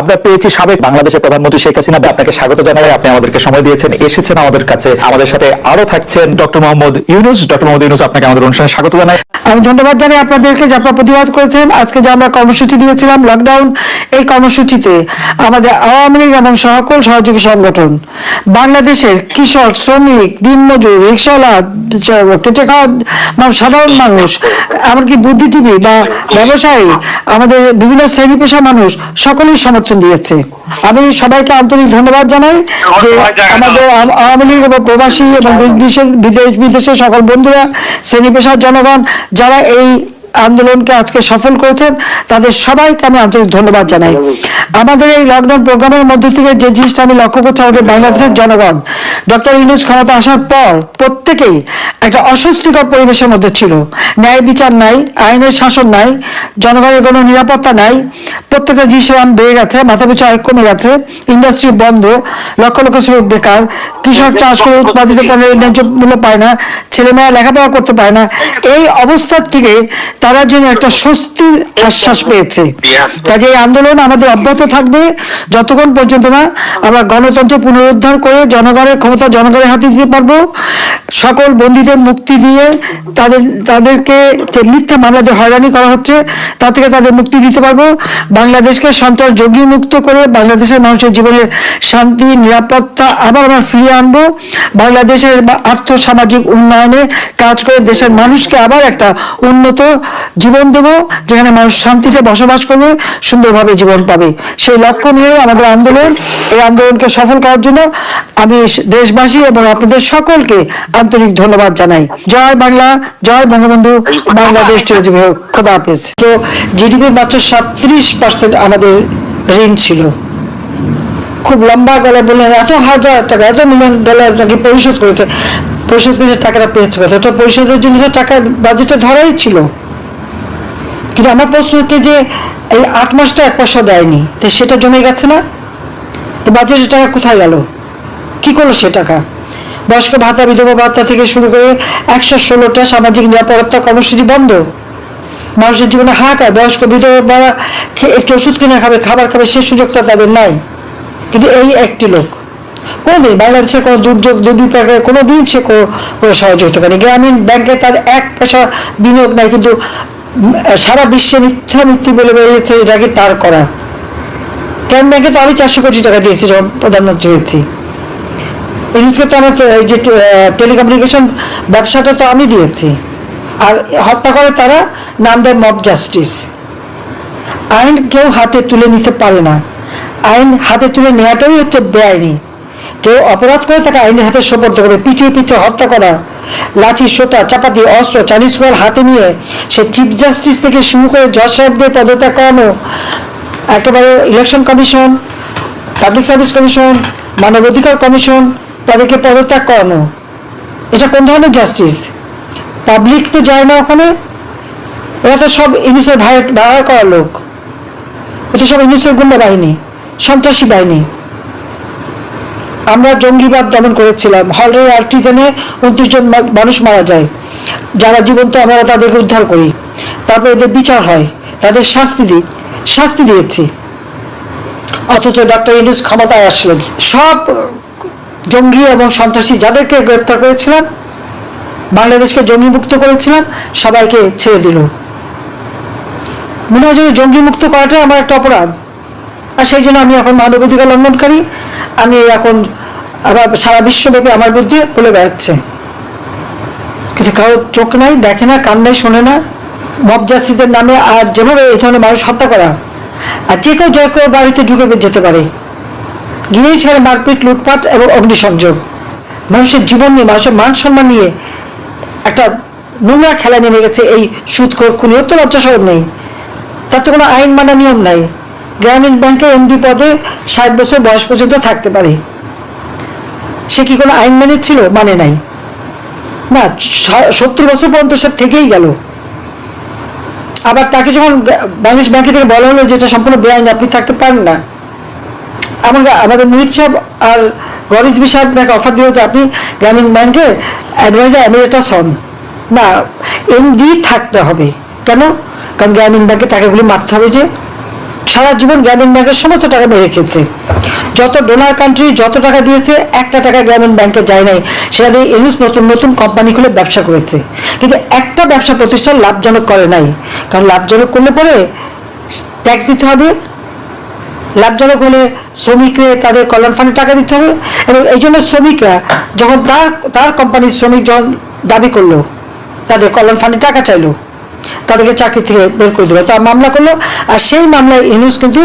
আমরা পেয়েছি সাবেক বাংলাদেশের প্রধানমন্ত্রী শেখ হাসিনা আপনাকে স্বাগত জানাই। আপনি আমাদেরকে সময় দিয়েছেন, এসেছেন আমাদের কাছে। আমাদের সাথে আরও থাকছেন ডক্টর মোহাম্মদ ইউনুস। ডক্টর মোহাম্মদ ইউনুস, আপনাকে আমাদের অনুষ্ঠানে স্বাগত জানাই। আমি ধন্যবাদ জানাই আপনাদেরকে যে আপনারা প্রতিবাদ করেছেন। আজকে যে আমরা কর্মসূচি দিয়েছিলাম লকডাউন এই কর্মসূচিতে আমাদের আওয়ামী লীগ এবং সকল সহযোগী সংগঠন, বাংলাদেশের কৃষক শ্রমিক, দিনমজুর, রিক্সাওয়ালা, কেটে খাওয়া সাধারণ মানুষ, এমনকি বুদ্ধিজীবী বা ব্যবসায়ী, আমাদের বিভিন্ন শ্রেণি পেশা মানুষ সকলেই সমর্থন দিয়েছে। আমি সবাইকে আন্তরিক ধন্যবাদ জানাই যে আমাদের আওয়ামী লীগ এবং প্রবাসী এবং বিদেশ বিদেশের সকল বন্ধুরা শ্রেণি পেশার জনগণ যারা এই আন্দোলনকে আজকে সফল করেছেন, তাদের সবাইকে আমি আন্তরিক ধন্যবাদ জানাই। আমাদের এই লকডাউন প্রোগ্রামের মধ্য থেকে যে জিনিসটা আমি লক্ষ্য করছি আমাদের বাংলাদেশের জনগণ, ডক্টর ইউনুস ক্ষমতা আসার পর প্রত্যেকেই একটা অস্বস্তিকর পরিবেশের মধ্যে ছিল। ন্যায় বিচার নাই, আইনের শাসন নাই, জনগণের কোনো নিরাপত্তা নাই, প্রত্যেকটা জিনিসের দাম বেড়ে গেছে, মাথা পিছু আয় কমে গেছে ইন্ডাস্ট্রি বন্ধ, লক্ষ লক্ষ শ্রমিক বেকার, কৃষক চাষ করে উৎপাদিত পণ্যের ন্যায্য মূল্য পায় না, ছেলেমেয়েরা লেখাপড়া করতে পায় না। এই অবস্থার থেকে তারা যেন একটা স্বস্তির আশ্বাস পেয়েছে। কাজে এই আন্দোলন আমাদের অব্যাহত থাকবে। যতক্ষণ পর্যন্ত না আমরা গণতন্ত্র পুনরুদ্ধার করে জনগণের ক্ষমতা জনগণের হাতে দিতে পারব সকল বন্দীদের মুক্তি দিয়ে তাদের তাদেরকে যে মিথ্যা মামলাতে হয়রানি করা হচ্ছে তা থেকে তাদের মুক্তি দিতে পারব। বাংলাদেশকে সন্ত্রাস যোগী মুক্ত করে বাংলাদেশের মানুষের জীবনের শান্তি নিরাপত্তা আবার আমরা ফিরিয়ে আনব। বাংলাদেশের বা- আর্থ সামাজিক উন্নয়নে কাজ করে দেশের মানুষকে আবার একটা উন্নত জীবন দেব, যেখানে মানুষ শান্তিতে বসবাস করবে, সুন্দরভাবে জীবন পাবে। সেই লক্ষ্য নিয়ে আমাদের আন্দোলন, এই আন্দোলনকে সফল করার জন্য আমি দেশবাসী এবং আপনাদের সকলকে আন্তরিক ধন্যবাদ জানাই। জয় বাংলা, জয় বঙ্গবন্ধু, বাংলাদেশ চিরজীবী হোক। খোদা তো জিডিপির মাত্র সাতত্রিশ পার্সেন্ট আমাদের ঋণ ছিল। খুব লম্বা গলায় বললেন, এত হাজার টাকা, এত মিলিয়ন ডলার নাকি পরিশোধ করেছে? পরিশোধ করেছে, টাকাটা পেয়েছে কথা ওটা পরিশোধের জন্য টাকা বাজেটে ধরাই ছিল। কিন্তু আমার প্রশ্ন হচ্ছে যে এই আট মাস তো এক পয়সা দেয়নি, তো সেটা জমে গেছে না? তো বাজেটের টাকা কোথায় গেল? কি করল সে টাকা? বয়স্ক ভাতা, বিধবা ভাতা থেকে শুরু করে একশো ষোলোটা সামাজিক নিরাপত্তা কর্মসূচি বন্ধ। মানুষের জীবনে হাহাকার, বয়স্ক বিধবা খে- একটু ওষুধ কিনে খাবে, খাবার খাবে, সে সুযোগটা তাদের নাই। কিন্তু এই একটি লোক, কোনোদিন বাংলাদেশের কোনো দুর্যোগ, দুর্বিপাকে কোনো দিন সে কোনো সহযোগিতা করেনি। গ্রামীণ ব্যাংকে তার এক পয়সা বিনিয়োগ নাই, কিন্তু সারা বিশ্বে মিথ্যা মিথ্যি বলে বেরিয়েছে এটাকে তার করা? গ্রামীণ ব্যাংকে তো আমি চারশো কোটি টাকা দিয়েছি যখন প্রধানমন্ত্রী হয়েছি। ইউনুসকে তো আমার যে, টেলিকমিউনিকেশন ব্যবসাটা তো আমি দিয়েছি। আর হত্যা করে তারা নাম দেয় মব জাস্টিস আইন কেউ হাতে তুলে নিতে পারে না। আইন হাতে তুলে নেওয়াটাই হচ্ছে বেআইনি। কেউ অপরাধ করে তাকে আইনের হাতে সোপর্দ করবে, পিটিয়ে পিটিয়ে হত্যা করা, লাঠি, সোটা চাপাতি অস্ত্র, চাইনিজ বল হাতে নিয়ে সে চিফ জাস্টিস থেকে শুরু করে জজ সাহেবদের পদত্যাগ করানো একেবারে election commission public service commission মানবাধিকার কমিশন তাদেরকে পদত্যাগ করানো এটা কোন ধরনের জাস্টিস পাবলিক তো যায় না ওখানে এরা তো সব ইংলিশের ভাড়া ভাড়া করা লোক। এটা সব ইংলিশের গুন্ডা বাহিনী, সন্ত্রাসী বাহিনী। আমরা জঙ্গিবাদ দমন করেছিলাম। হলের আর্টিজেনে উনত্রিশ জন মানুষ মারা যায়। যারা জীবন্ত, আমরা তাদেরকে উদ্ধার করি। তারপর এদের বিচার হয়। তাদের শাস্তি দিই শাস্তি দিয়েছি। অথচ ডক্টর ইউনুস ক্ষমতায় আসলেন। সব জঙ্গি এবং সন্ত্রাসী যাদেরকে গ্রেপ্তার করেছিলাম, বাংলাদেশকে জঙ্গিমুক্ত করেছিলাম, সবাইকে ছেড়ে দিল। মনে হয় যেন জঙ্গিমুক্ত করাটাই আমার একটা অপরাধ। আর সেই জন্য আমি এখন মানবাধিকার লঙ্ঘনকারী। আমি এখন আবার সারা বিশ্বব্যাপী আমার বিরুদ্ধে বলে বেড়াচ্ছে। কিন্তু কারও চোখ নাই, দেখে না, কান নাই, শোনে না। মব নামে আর যেভাবে এই ধরনের মানুষ হত্যা করা, আর যে কেউ যে কেউ বাড়িতে ঢুকে যেতে পারে। গিয়েই সেখানে মারপিট, লুটপাট এবং অগ্নিসংযোগ। মানুষের জীবন নিয়ে, মানুষের মান সম্মান নিয়ে একটা নোংরা খেলা নেমে গেছে এই সুদখোর, খুনি। ওর তো লজ্জা সরব নেই। তার তো কোনো আইন মানা নিয়ম নাই। গ্রামীণ ব্যাংকে এমডি পদে ষাট বছর বয়স পর্যন্ত থাকতে পারে। সে কি কোনো আইন মেনে ছিল? মানে নাই। না সত্তর বছর পর্যন্ত সে থেকেই গেল। আবার তাকে যখন বাংলাদেশ ব্যাংকে থেকে বলা হলো যে এটা সম্পূর্ণ বেআইন, আপনি থাকতে পারেন না। আমাদের আমাদের মুহিত সাহেব আর গরিজবি সাহেব তাকে অফার দিল যে আপনি গ্রামীণ ব্যাংকের অ্যাডভাইজার এমিরেটাস হন। না, এমডি থাকতে হবে। কেন? কারণ গ্রামীণ ব্যাংকে টাকাগুলি মারতে হবে যে। সারা জীবন গ্রামীণ ব্যাংকের সমস্ত টাকা মেরে খেয়েছে। যত ডোনার কান্ট্রি যত টাকা দিয়েছে, একটা টাকা গ্রামীণ ব্যাংকে যায় নাই। সেটা দিয়ে ইউনুস নতুন নতুন কোম্পানি খুলে ব্যবসা করেছে। কিন্তু একটা ব্যবসা প্রতিষ্ঠান লাভজনক করে নাই। কারণ লাভজনক করলে পরে ট্যাক্স দিতে হবে। লাভজনক হলে শ্রমিকরে তাদের কল্যাণ ফান্ডে টাকা দিতে হবে। এবং এই জন্য শ্রমিকরা যখন তার তার কোম্পানির শ্রমিক যখন দাবি করল, তাদের কল্যাণ ফান্ডে টাকা চাইলো তাদেরকে চাকরি থেকে বের করে দিল। তার মামলা করল, আর সেই মামলায় ইউনুস কিন্তু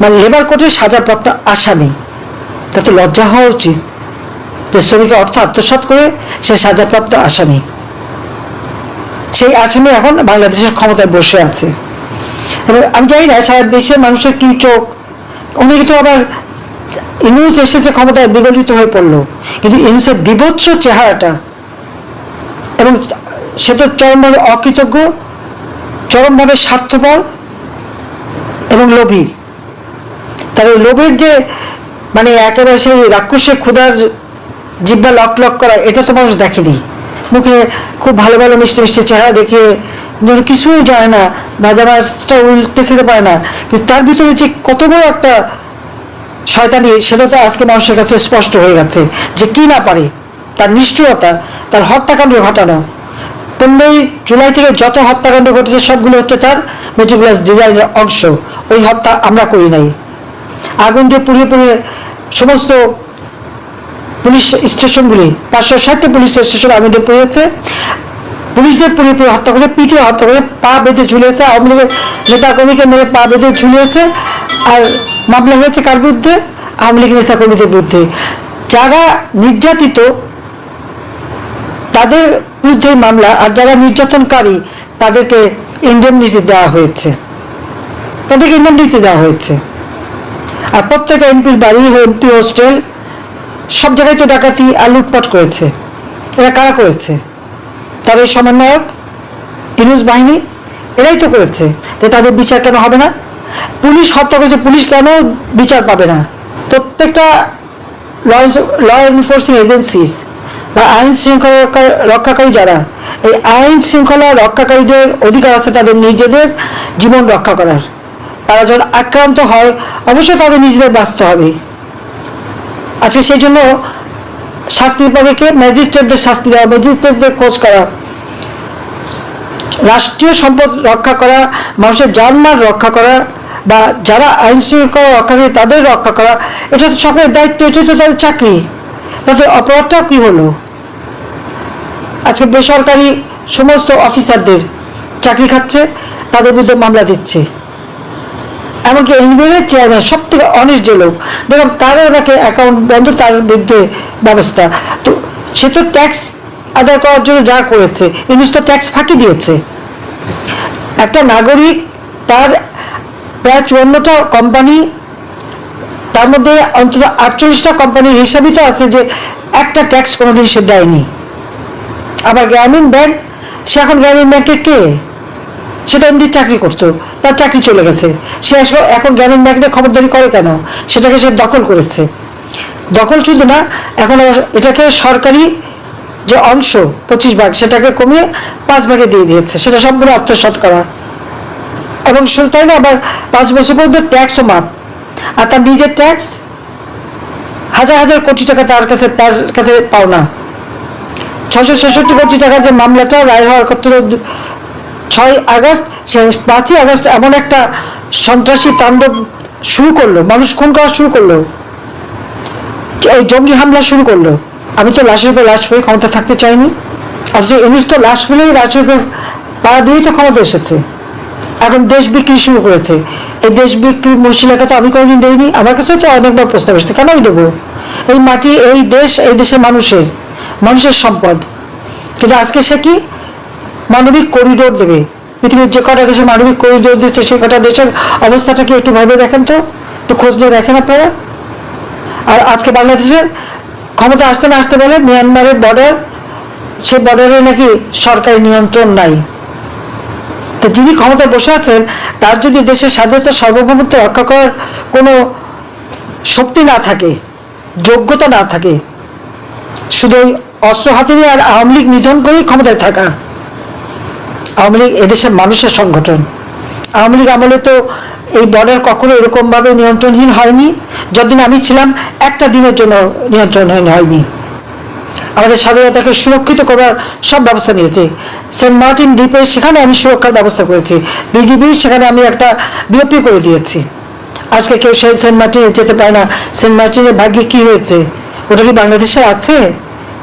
মানে লেবার কোর্টে সাজাপ্রাপ্ত আসামি। তাতে লজ্জা হওয়া উচিত যে শ্রমিকের অর্থ আত্মসাৎ করে সে সাজাপ্রাপ্ত আসামি। সেই আসামি এখন বাংলাদেশের ক্ষমতায় বসে আছে। এবার আমি জানি না, সারা দেশের মানুষের কি চোখ? অনেকে তো আবার ইউনুস এসেছে ক্ষমতায় বিগলিত হয়ে পড়ল, কিন্তু ইউনুসের বিভৎস চেহারাটা এবং সে তো চরমভাবে অকৃতজ্ঞ, চরমভাবে স্বার্থপর এবং লোভী। তার ওই লোভের যে মানে একেবারে সেই রাক্ষসে ক্ষুধার জিব্বা লক লক করা, এটা তো মানুষ দেখেনি। মুখে খুব ভালো ভালো মিষ্টি মিষ্টি চেহারা দেখে যেন কিছুই জানে না, ভাজা মাছটা উল্টে খেতে পারে না। কিন্তু তার ভিতরে যে কত বড় একটা শয়তানি, সেটা তো আজকে মানুষের কাছে স্পষ্ট হয়ে গেছে যে কি না পারে। তার নিষ্ঠুরতা, তার হত্যাকাণ্ড ঘটানো। পনেরোই জুলাই থেকে যত হত্যাকাণ্ড ঘটেছে, সবগুলো হচ্ছে তার মেটিকুলাস ডিজাইনের অংশ। ওই হত্যা আমরা করি নাই। আগুন দিয়ে পুড়িয়ে পুড়িয়ে সমস্ত পুলিশ স্টেশনগুলি, পাঁচশো ষাটটি পুলিশ স্টেশন আগুন দিয়ে পুড়িয়েছে। পুলিশদের পুড়িয়ে পুড়িয়ে হত্যা করেছে পিঠে হত্যা করে পা বেঁধে ঝুলিয়েছে, আওয়ামী লীগের নেতা কর্মীকে মেরে পা বেঁধে ঝুলিয়েছে। আর মামলা হয়েছে কার বিরুদ্ধে? আওয়ামী নেতা কর্মীদের বিরুদ্ধে। যারা নির্যাতিত তাদের বিরুদ্ধে মামলা আর যারা নির্যাতনকারী, তাদেরকে ইন্ডেমনিটি দেওয়া হয়েছে। তাদেরকে ইন্ডেমনিটি দেওয়া হয়েছে। আর প্রত্যেকটা এমপির বাড়ি, এমপি, হোস্টেল, সব জায়গায় তো ডাকাতি আর লুটপাট করেছে। এরা কারা করেছে? এই সমন্বয়ক, ইনুস বাহিনী, এরাই তো করেছে। তো তাদের বিচার কেন হবে না? পুলিশ হত্যা করেছে, পুলিশ কেন বিচার পাবে না? প্রত্যেকটা ল এনফোর্সিং এজেন্সিস বা আইন শৃঙ্খলা রক্ষাকারী যারা, এই আইন শৃঙ্খলা রক্ষাকারীদের অধিকার আছে তাদের নিজেদের জীবন রক্ষা করার। তারা যখন আক্রান্ত হয়, অবশ্যই তাদের নিজেদের বাঁচতে হবে। আজকে সেই জন্য শাস্তি পাবে কে? ম্যাজিস্ট্রেটদের শাস্তি দেওয়া, ম্যাজিস্ট্রেটদের খোঁজ করা, রাষ্ট্রীয় সম্পদ রক্ষা করা, মানুষের জানমাল রক্ষা করা, বা যারা আইন শৃঙ্খলা রক্ষা করে তাদের রক্ষা করা, এটা তো সকলের দায়িত্ব, এটা তো তাদের চাকরি। তাদের অপরাধটাও কি হলো? আজকে বেসরকারি সমস্ত অফিসারদের চাকরি খাচ্ছে, তাদের বিরুদ্ধে মামলা দিচ্ছে। এমনকি এনবিআর চেয়ারম্যান সব থেকে অনেস্ট যে লোক দেখলাম তারও ওনাকে অ্যাকাউন্ট বন্ধ, তার বিরুদ্ধে ব্যবস্থা। তো সে তো ট্যাক্স আদায় করার জন্য যা করেছে ইংলিশ তো ট্যাক্স ফাঁকি দিয়েছে। একটা নাগরিক, তার প্রায় চুয়ান্নটা কোম্পানি তার মধ্যে অন্তত আটচল্লিশটা কোম্পানির হিসাবই তো আছে যে একটা ট্যাক্স কোনোদিন সে দেয়নি। আবার গ্রামীণ ব্যাংক সে এখন গ্রামীণ ব্যাংকে কে? সেটা এমনি চাকরি করতো, তার চাকরি চলে গেছে। সে এখন গ্রামীণ ব্যাংকে খবরদারি করে কেন? সেটাকে সে দখল করেছে। দখল শুধু না, এখন এটাকে সরকারি যে অংশ, পঁচিশ ভাগ, সেটাকে কমিয়ে পাঁচ ভাগে দিয়ে দিয়েছে। সেটা সম্পূর্ণ আত্মসাৎ করা। এবং শুধু তাই না, আবার পাঁচ বছর পর্যন্ত ট্যাক্সও মাপ আর তার নিজের ট্যাক্স হাজার হাজার কোটি টাকা তার কাছে তার কাছে পাওনা। ছশো ছেষট্টি কোটি টাকার যে মামলাটা রায় হওয়ার কত ছয় আগস্ট, সে পাঁচই আগস্ট এমন একটা সন্ত্রাসী তাণ্ডব শুরু করল। মানুষ খুন করা শুরু করল। এই জঙ্গি হামলা শুরু করল। আমি তো লাশের উপর লাশ পেয়ে ক্ষমতা থাকতে চাইনি। অথচ ইউনুস তো লাশ পেলেই লাশের উপর পাড়া দিয়েই তো ক্ষমতা এসেছে। এখন দেশ বিক্রি শুরু করেছে। এই দেশ বিক্রির মহিলাকে তো আমি কোনোদিন দেইনি আমার কাছেও তো অনেকবার প্রস্তাব এসেছে কেন আমি দেবো? এই মাটি, এই দেশ, এই দেশের মানুষের মানুষের সম্পদ। কিন্তু আজকে সে কি? মানবিক করিডোর দেবে। পৃথিবীর যে কটা দেশে মানবিক করিডোর দিচ্ছে, সে কটা দেশের অবস্থাটা কি একটু ভেবে দেখেন তো? একটু খোঁজ নিয়ে দেখেন আপনারা। আর আজকে বাংলাদেশের ক্ষমতা আসতে না আসতে বলে মিয়ানমারের বর্ডার সে বর্ডারে নাকি সরকারি নিয়ন্ত্রণ নাই। তো যিনি ক্ষমতায় বসে আছেন, তার যদি দেশের স্বাধীনতা সার্বভৌমত্ব রক্ষা করার কোনো শক্তি না থাকে, যোগ্যতা না থাকে, শুধু ওই অস্ত্র হাতে নিয়ে আর আওয়ামী লীগ নিধন করেই ক্ষমতায় থাকা, আওয়ামী লীগ এদেশের মানুষের সংগঠন। আওয়ামী লীগ আমলে তো এই বর্ডার কখনো এরকমভাবে নিয়ন্ত্রণহীন হয়নি, যতদিন আমি ছিলাম, একটা দিনের জন্য নিয়ন্ত্রণহীন হয়নি। আমাদের স্বাধীনতাকে সুরক্ষিত করার সব ব্যবস্থা নিয়েছে। সেন্ট মার্টিন দ্বীপে সেখানে আমি সুরক্ষার ব্যবস্থা করেছি। বিজিবি সেখানে আমি একটা বিওপি করে দিয়েছি। আজকে কেউ সেই সেন্ট মার্টিনে যেতে পারে না। সেন্ট মার্টিনের ভাগ্যে কি হয়েছে? ওটা কি বাংলাদেশে আছে?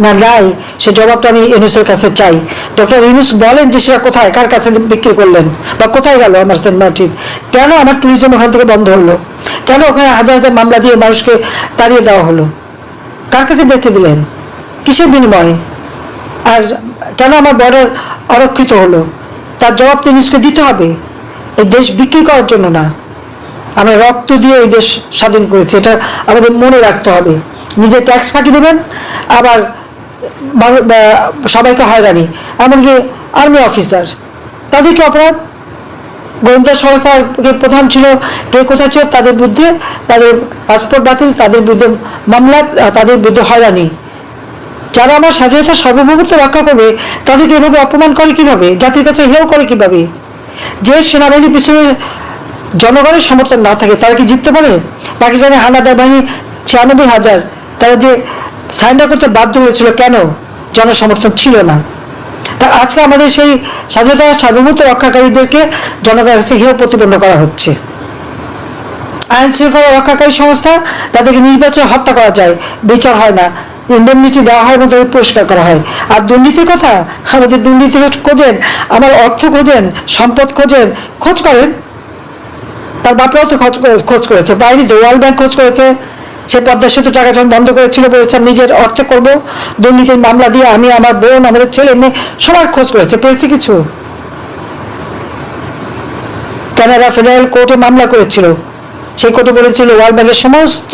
না, নাই। সে জবাবটা আমি ইউনুসের কাছে চাই। ডক্টর ইউনুস বলেন যে সেটা কোথায়? কার কাছে বিক্রি করলেন? বা কোথায় গেল আমার সেন্ট মার্টিন? কেন আমার ট্যুরিজম ওখান থেকে বন্ধ হলো? কেন ওখানে হাজার হাজার মামলা দিয়ে মানুষকে তাড়িয়ে দেওয়া হলো? কার কাছে বেঁচে দিলেন? কিসের বিনিময়ে? আর কেন আমার বর্ডার অরক্ষিত হলো? তার জবাব তো ইউনুসকে দিতে হবে। এই দেশ বিক্রি করার জন্য না। আমরা রক্ত দিয়ে এই দেশ স্বাধীন করেছি। এটা আমাদের মনে রাখতে হবে। নিজে ট্যাক্স ফাঁকি দেবেন, আবার সবাইকে হয়রানি। এমনকি আর্মি অফিসার। তাদের কি অপরাধ? গোয়েন্দা সংস্থার কে প্রধান ছিল, কে কোথায় ছিল, তাদের বিরুদ্ধে, তাদের পাসপোর্ট বাতিল, তাদের বিরুদ্ধে মামলা, তাদের বিরুদ্ধে হয়রানি। যারা আমার স্বাধীনতা সার্বভৌমত্ব রক্ষা করবে, তাদেরকে এভাবে অপমান করে কীভাবে? জাতির কাছে হেও করে কীভাবে? যে সেনাবাহিনীর পিছনে জনগণের সমর্থন না থাকে, তারা কি জিততে পারে? পাকিস্তানের হানাদার বাহিনী ছিয়ানব্বই হাজার, তারা যে সারেন্ডার করতে বাধ্য হয়েছিল কেন? জনসমর্থন ছিল না। তা আজকে আমাদের সেই স্বাধীনতা সার্বভৌমত্ব রক্ষাকারীদেরকে জনগণের কাছে হেয় প্রতিপন্ন করা হচ্ছে। আইন শৃঙ্খলা রক্ষাকারী সংস্থা তাদেরকে নির্বাচন হত্যা করা যায়, বিচার হয় না। ইন্ডেমনিটি দেওয়া হয় এবং তাদের পুরস্কার করা হয়। আর দুর্নীতির কথা আমাদের দুর্নীতি খোঁজেন, আমার অর্থ খোঁজেন, সম্পদ খোঁজেন, খোঁজ করেন। তার বাপরাও তো খোঁজ করে- খোঁজ করেছে। বাইরে ওয়ার্ল্ড ব্যাংক খোঁজ করেছে। সে পদ্মা সেতু টাকা যখন বন্ধ করেছিল বলেছে আমি নিজের অর্থে করব। দুর্নীতির মামলা দিয়ে আমি, আমার বোন, আমাদের ছেলে মেয়ে সবার খোঁজ করেছে। পেয়েছি কিছু? কানাডা ফেডারেল কোর্টে মামলা করেছিল। সেই কোর্টে বলেছিল ওয়ার্ল্ড ব্যাংকের সমস্ত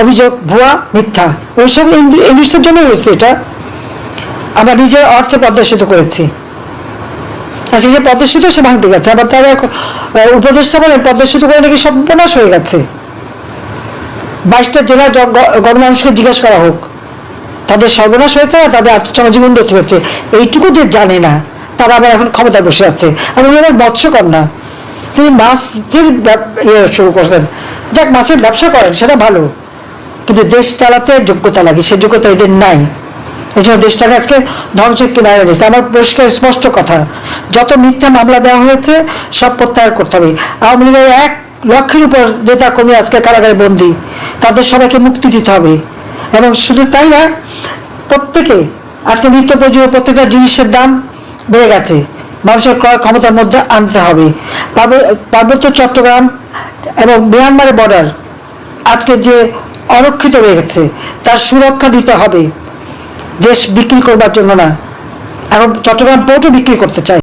অভিযোগ, ভুয়া, মিথ্যা। ওই ওইসব ইংলিশের জন্য হয়েছে এটা। আমরা নিজের অর্থে প্রদর্শিত করেছি। আজকে যে পদ্মা সেতু সে ভাঙতে গেছে। আবার তারা উপদেষ্টা বলেন পদ্মা সেতু করে নাকি সর্বনাশ হয়ে গেছে। বাইশটা জেলার গণমানুষকে জিজ্ঞাসা করা হোক। তাদের সর্বনাশ হয়েছে আর তাদের আর্থসামাজিক উন্নতি হচ্ছে এইটুকু যে জানে না, তারা আবার এখন ক্ষমতায় বসে আছে। আর উনি আবার মৎস্যকন্যা। তিনি মাছের ইয়ে শুরু করছেন। যাক, মাছের ব্যবসা করেন, সেটা ভালো। কিন্তু দেশ চালাতে যোগ্যতা লাগে, সে যোগ্যতা এদের নাই। এই জন্য দেশটাকে আজকে ধ্বংসের কিনারে এনেছে আমার পরিষ্কার স্পষ্ট কথা, যত মিথ্যা মামলা দেওয়া হয়েছে, সব প্রত্যাহার করতে হবে। আওয়ামী লীগের এক লক্ষের উপর নেতা কর্মী আজকে কারাগারে বন্দী। তাদের সবাইকে মুক্তি দিতে হবে। এবং শুধু তাই না, প্রত্যেকে, আজকে নিত্য প্রয়োজনীয় প্রত্যেকটা জিনিসের দাম বেড়ে গেছে। মানুষের ক্রয় ক্ষমতার মধ্যে আনতে হবে। পার্ব- পার্বত্য চট্টগ্রাম এবং মিয়ানমারের বর্ডার আজকে যে অরক্ষিত রয়ে গেছে, তার সুরক্ষা দিতে হবে। দেশ বিক্রি করবার জন্য না। এখন চট্টগ্রাম পোর্টও বিক্রি করতে চায়।